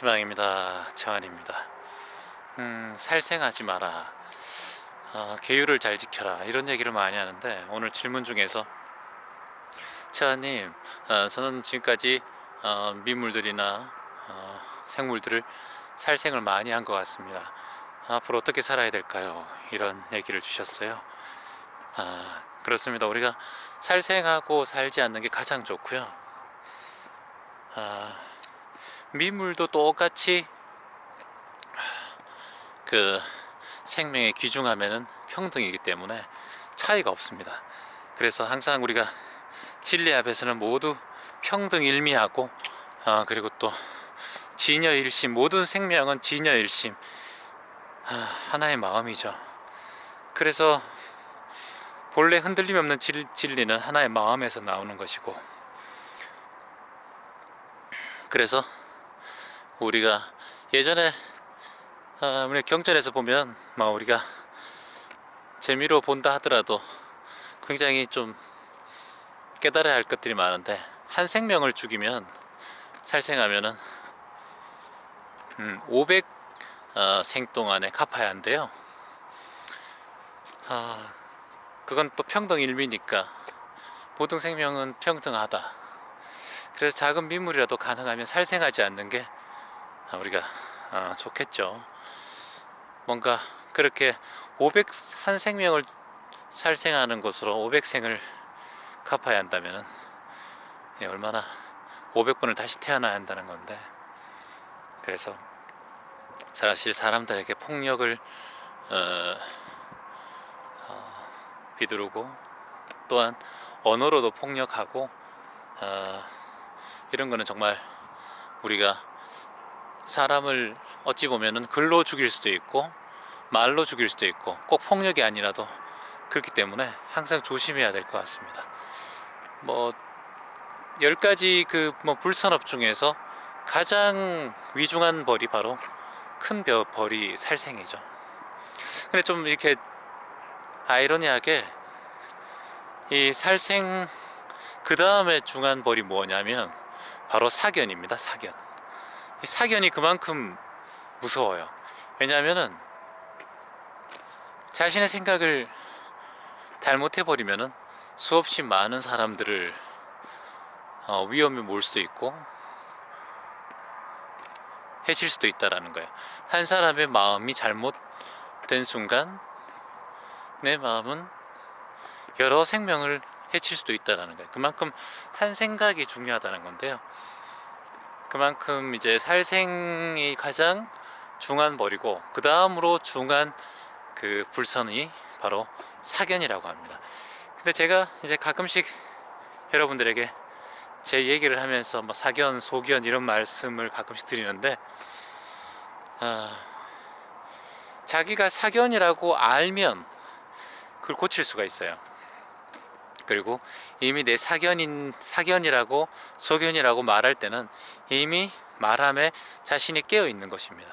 희망입니다. 재환입니다. 음, 살생하지 마라. 어, 계율을 잘 지켜라. 이런 얘기를 많이 하는데 오늘 질문 중에서 재환님, 어, 저는 지금까지 어, 민물들이나 어, 생물들을 살생을 많이 한 것 같습니다. 앞으로 어떻게 살아야 될까요? 이런 얘기를 주셨어요. 아, 그렇습니다. 우리가 살생하고 살지 않는 게 가장 좋고요. 아, 미물도 똑같이 그 생명에 귀중하면은 평등이기 때문에 차이가 없습니다. 그래서 항상 우리가 진리 앞에서는 모두 평등일미하고 아, 그리고 또 진여일심 모든 생명은 진여일심 아, 하나의 마음이죠. 그래서 본래 흔들림 없는 진, 진리는 하나의 마음에서 나오는 것이고 그래서 우리가 예전에 아, 경전에서 보면 막 우리가 재미로 본다 하더라도 굉장히 좀 깨달아야 할 것들이 많은데 한 생명을 죽이면 살생하면은 음, 500 어, 생 동안에 갚아야 한대요. 아, 그건 또 평등 일미니까 모든 생명은 평등하다. 그래서 작은 민물이라도 가능하면 살생하지 않는 게 아, 우리가 아, 좋겠죠. 뭔가 그렇게 500 한 생명을 살생하는 것으로 500생을 갚아야 한다면은 예, 얼마나 500번을 다시 태어나야 한다는 건데 그래서 사실 사람들에게 폭력을 어, 어, 비두르고 또한 언어로도 폭력하고 어, 이런 거는 정말 우리가 사람을 어찌 보면은 글로 죽일 수도 있고 말로 죽일 수도 있고 꼭 폭력이 아니라도 그렇기 때문에 항상 조심해야 될 것 같습니다. 뭐 열 가지 그 뭐 불산업 중에서 가장 위중한 벌이 바로 큰 벼- 벌이 살생이죠. 근데 좀 이렇게 아이러니하게 이 살생 그 다음에 중한 벌이 뭐냐면 바로 사견입니다. 사견. 이 사견이 그만큼 무서워요. 왜냐하면은 자신의 생각을 잘못해버리면은 수없이 많은 사람들을 어, 위험에 몰 수도 있고 해칠 수도 있다라는 거예요. 한 사람의 마음이 잘못된 순간 내 마음은 여러 생명을 해칠 수도 있다라는 거예요. 그만큼 한 생각이 중요하다는 건데요. 그만큼 이제 살생이 가장 중한 벌이고 그 다음으로 중한 그 불선이 바로 사견이라고 합니다. 근데 제가 이제 가끔씩 여러분들에게 제 얘기를 하면서 뭐 사견, 소견 이런 말씀을 가끔씩 드리는데 아, 자기가 사견이라고 알면 그걸 고칠 수가 있어요. 그리고 이미 내 사견인 사견이라고 소견이라고 말할 때는 이미 말함에 자신이 깨어 있는 것입니다.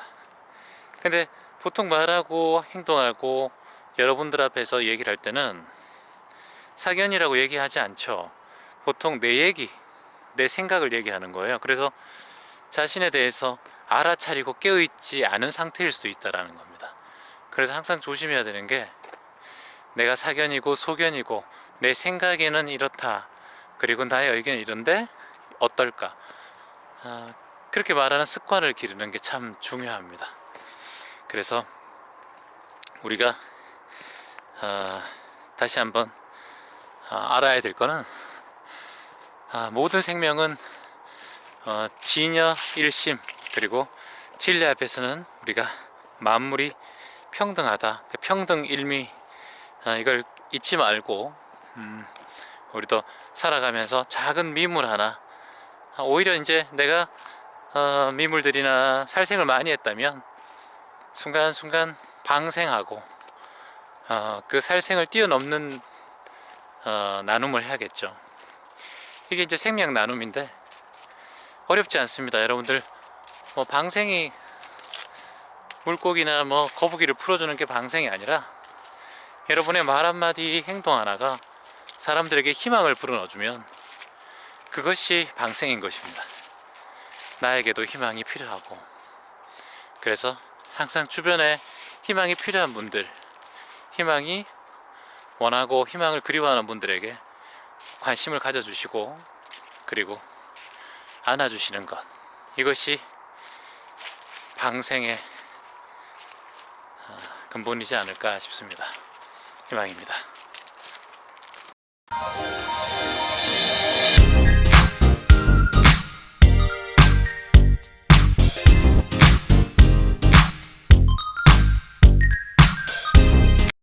근데 보통 말하고 행동하고 여러분들 앞에서 얘기를 할 때는 사견이라고 얘기하지 않죠. 보통 내 얘기, 내 생각을 얘기하는 거예요. 그래서 자신에 대해서 알아차리고 깨어있지 않은 상태일 수도 있다라는 겁니다. 그래서 항상 조심해야 되는 게 내가 사견이고 소견이고 내 생각에는 이렇다. 그리고 나의 의견이 이런데 어떨까? 아, 그렇게 말하는 습관을 기르는 게 참 중요합니다. 그래서 우리가 아, 다시 한번 아, 알아야 될 거는 아, 모든 생명은 어, 진여 일심 그리고 진리 앞에서는 우리가 만물이 평등하다 그 평등 일미 아, 이걸 잊지 말고 음, 우리도 살아가면서 작은 미물 하나 아, 오히려 이제 내가 어, 미물들이나 살생을 많이 했다면 순간순간 방생하고 어, 그 살생을 뛰어넘는 어, 나눔을 해야겠죠. 이게 이제 생명 나눔인데 어렵지 않습니다. 여러분들 뭐 방생이 물고기나 뭐 거북이를 풀어주는 게 방생이 아니라 여러분의 말 한마디 행동 하나가 사람들에게 희망을 불어넣어주면 그것이 방생인 것입니다. 나에게도 희망이 필요하고 그래서 항상 주변에 희망이 필요한 분들, 희망이 원하고 희망을 그리워하는 분들에게 관심을 가져주시고 그리고 안아주시는 것 이것이 방생의 아, 근본이지 않을까 싶습니다. 희망입니다. you.